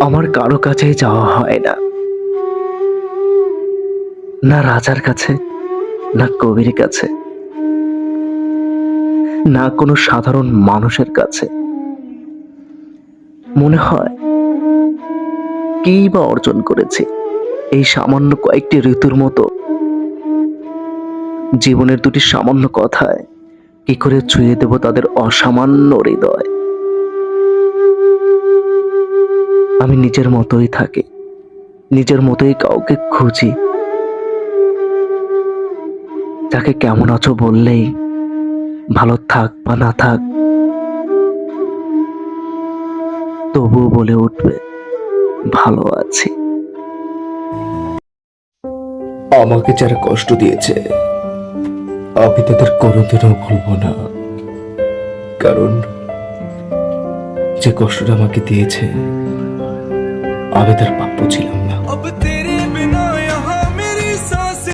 আমার কারও কাছেই যাওয়া হয় না। না রাজার কাছে, না কবির কাছে, না কোনো সাধারণ মানুষের কাছে। মনে হয় কি বা অর্জন করেছি এই সামান্য কয়েকটি ঋতুর মতো। জীবনের দুটি সামান্য কথায় কি করে ছুঁয়ে দেব তাদের অসামান্য হৃদয়? আমি নিজের মতোই থাকি। নিজের মতোই কাউকে খুঁজি। যাকে কেমন আছো বললেই ভালো থাক বা না থাক, তবুও বলে উঠবে, ভালো আছি। আমাকে যারা কষ্ট দিয়েছে, আমি তাদের কোনোদিনও ভুলবো না। কারণ যে কষ্টটা আমাকে দিয়েছে আবেদার প্রাপ্য ছিলাম না।